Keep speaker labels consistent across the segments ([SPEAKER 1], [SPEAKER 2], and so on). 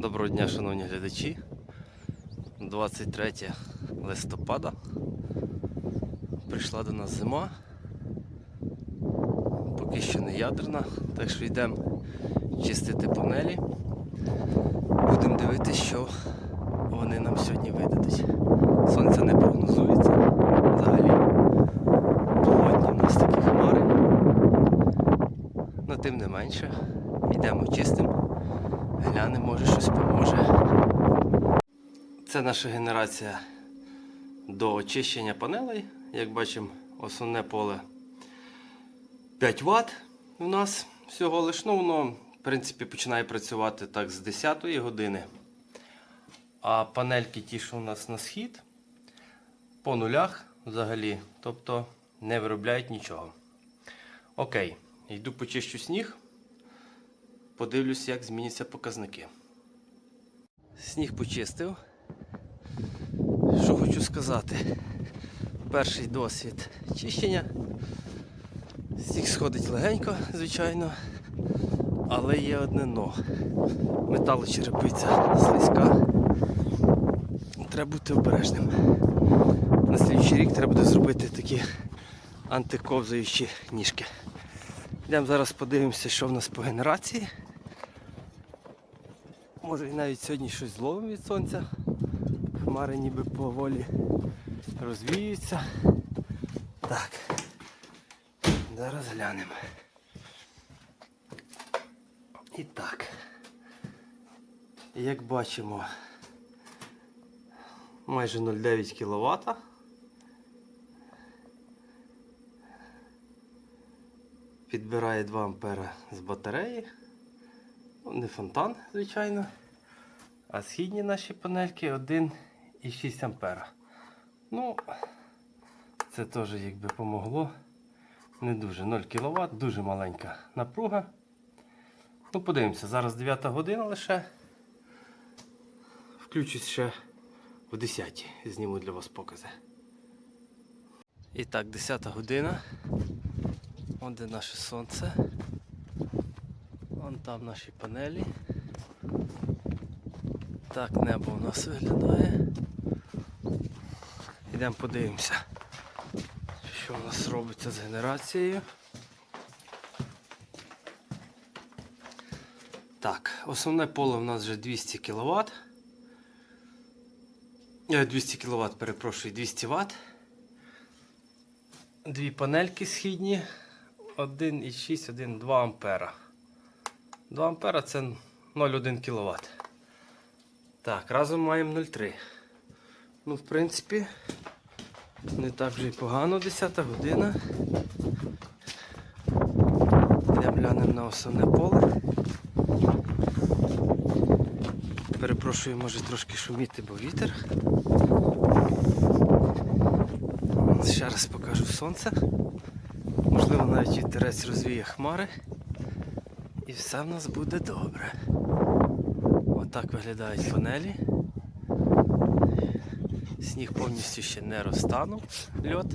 [SPEAKER 1] Доброго дня, шановні глядачі. 23 листопада. Прийшла до нас зима. Поки що не ядерна, так що йдемо чистити панелі. Будемо дивитися, що вони нам сьогодні видадуть. Сонце не прогнозується взагалі. Погодні в нас такі хмари. Но тим не менше, йдемо чистимо. Глянемо, може щось поможе. Це наша генерація до очищення панелей. Як бачимо, основне поле 5 Вт у нас всього лиш. Ну, воно, в принципі, починає працювати так з 10 години. А панельки ті, що у нас на схід, по нулях взагалі. Тобто не виробляють нічого. Окей, йду почищу сніг. Подивлюсь, як зміняться показники. Сніг почистив. Що хочу сказати? Перший досвід чищення. Сніг сходить легенько, звичайно, але є одне но. Металочерепиця слизька. Треба бути обережним. На слідчий рік треба буде зробити такі антиковзаючі ніжки. Йдемо зараз подивимося, що в нас по генерації. Може і навіть сьогодні щось зловимо від сонця. Хмари ніби поволі розвіються. Так. Зараз глянемо. І так. Як бачимо, майже 0,9 кВт. Підбирає 2 ампера з батареї. Не фонтан, звичайно. А східні наші панельки 1,6 ампера. Ну, це теж якби помогло. Не дуже 0 кВт, дуже маленька напруга. Ну, подивимося, зараз 9 година лише. Включусь ще в 10 зніму для вас покази. І так, 10 година. Де наше сонце. Вон там наші панелі. Так небо у нас виглядає. Йдемо подивимося, що у нас робиться з генерацією. Так, основне поле у нас вже 200 кВт. 200 кВт, перепрошую, 200 Вт. Дві панельки східні. 1,6, 1, 2 ампера. 2 ампера це 0,1 кВт. Так, разом маємо 0,3. Ну, в принципі, не так вже й погано, 10 година. Йдемо глянемо на основне поле. Перепрошую, може трошки шуміти, бо вітер. Ще раз покажу сонце. Можливо, навіть вітерець розвіє хмари. І все в нас буде добре. Отак виглядають панелі. Сніг повністю ще не розтанув льот.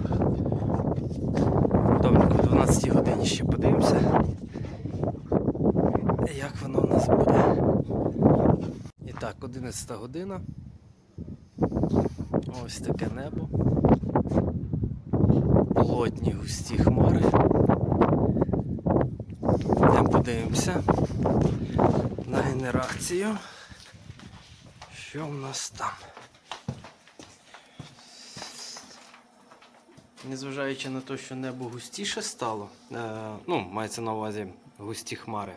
[SPEAKER 1] Добренько, о 12 годині ще подивимося, як воно у нас буде. І так, 11 година. Ось таке небо. Плотні густі хмари. Подивимося на генерацію. Що в нас там? Незважаючи на те, що небо густіше стало, е, ну, мається на увазі густі хмари.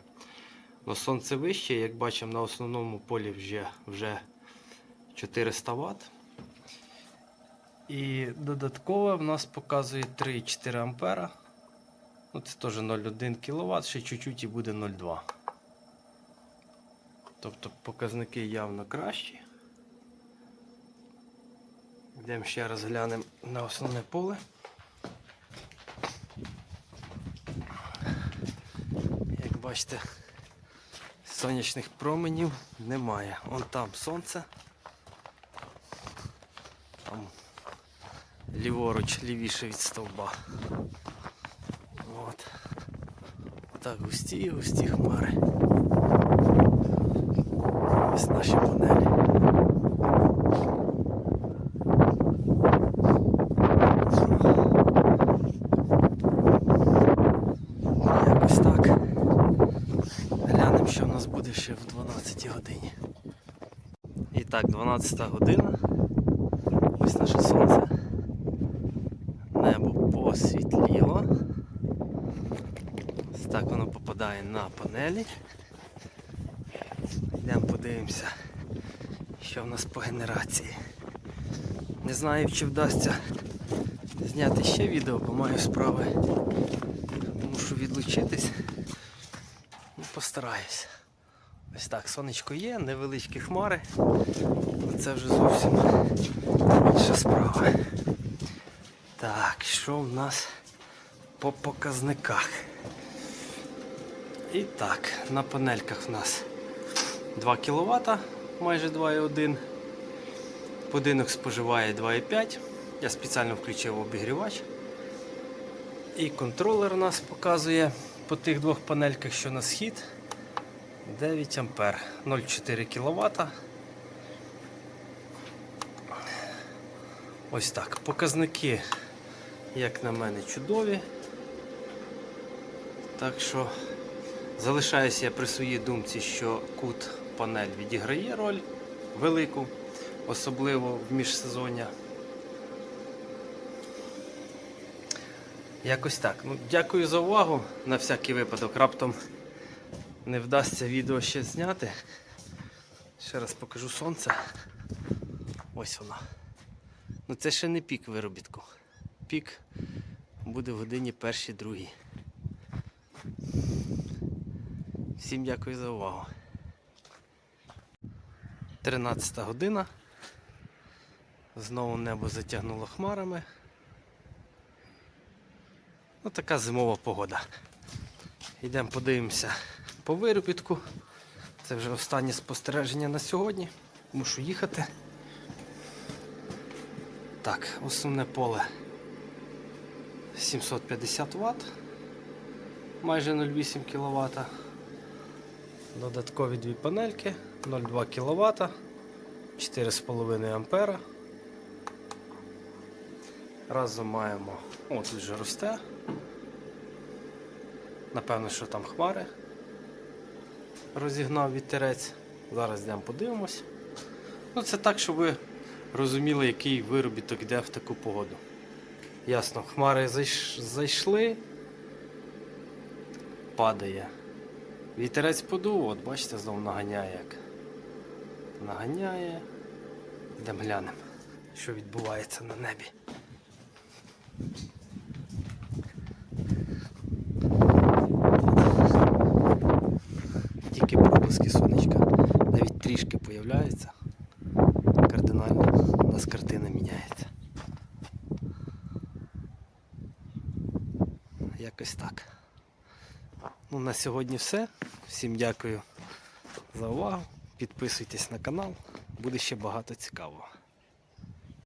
[SPEAKER 1] Но сонце вище, як бачимо, на основному полі вже, вже 400 Вт. І додатково в нас показує 3,4 ампера. Ну, це теж 0,1 кВт, ще чуть-чуть і буде 0,2. Тобто показники явно кращі. Йдемо ще раз глянемо на основне поле. Як бачите, сонячних променів немає. Вон там сонце. Там ліворуч, лівіше від стовба. От. Так, густі, густі хмари. Ось наші панелі. Якось так. Глянемо, що в нас буде ще в 12 годині. І так, 12 година. Ось наше сонце. Небо посвітліло. Так воно попадає на панелі. Йдемо подивимося, що в нас по генерації. Не знаю, чи вдасться зняти ще відео, бо маю справи. Мушу відлучитись. Ну, постараюсь. Ось так, сонечко є, невеличкі хмари. Це вже зовсім інша справа. Так, що в нас по показниках? І так, на панельках в нас 2 кВт, майже 2,1. Будинок споживає 2,5. Я спеціально включив обігрівач. І контролер у нас показує по тих двох панельках, що на схід 9 А, 0,4 кВт. Ось так. Показники, як на мене, чудові. Так що залишаюся я при своїй думці, що кут панель відіграє роль велику, особливо в міжсезоння. Якось так. Ну, дякую за увагу на всякий випадок. Раптом не вдасться відео ще зняти. Ще раз покажу сонце. Ось воно. Ну це ще не пік виробітку. Пік буде в годині першій другій. Всім дякую за увагу. 13 година. Знову небо затягнуло хмарами. Ну, така зимова погода. Йдемо подивимося по виробітку. Це вже останнє спостереження на сьогодні. Мушу їхати. Так, основне поле 750 Вт, майже 0,8 кВт. Додаткові дві панельки 0,2 кВт, 4,5 ампера. Разом маємо, о, тут вже росте. Напевно, що там хмари розігнав вітерець. Зараз йдемо подивимось. Ну, це так, щоб ви розуміли, який виробіток йде в таку погоду. Ясно, хмари зайш- зайшли, падає. Вітерець подув, от бачите, знову наганяє як. Наганяє. Йдемо глянемо, що відбувається на небі. Тільки проблиски сонечка навіть трішки появляються. Кардинально у нас картина міняється. Якось так. Ну, на сьогодні все. Всім дякую за увагу. Підписуйтесь на канал, буде ще багато цікавого.